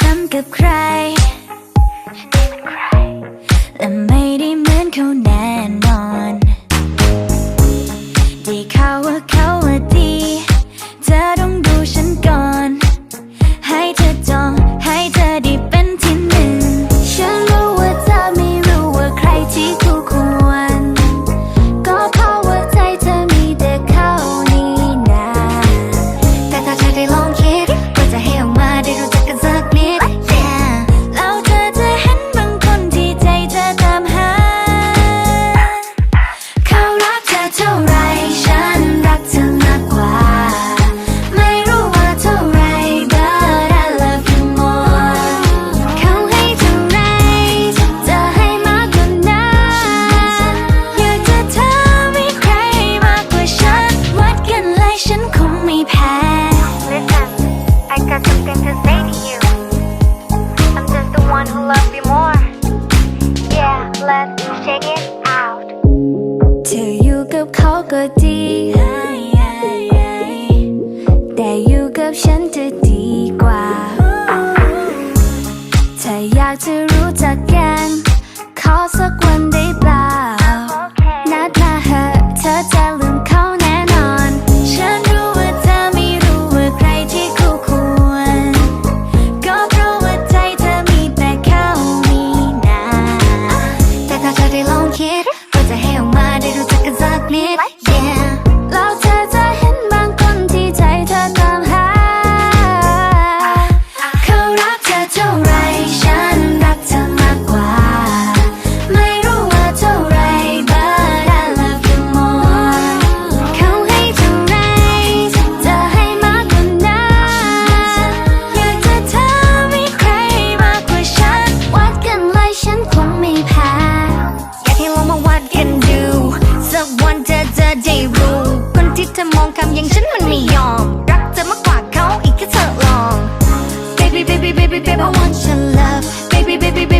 ซ้ำกับใคร กับฉันจะดีกว่า ถ้าอยากจะ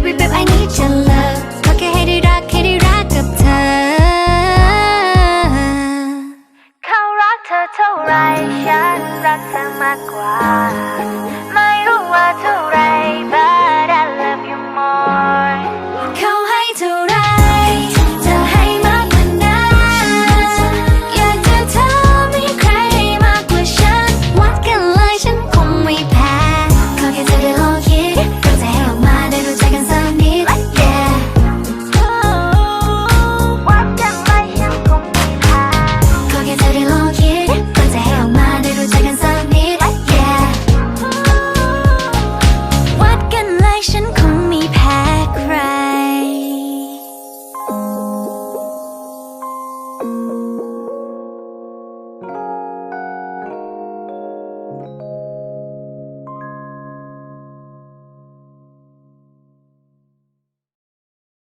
baby babe I need your love ขอแค่ให้ได้รักแค่ได้รักกับเธอ เขารักเธอเท่าไรฉันรักเธอมากกว่า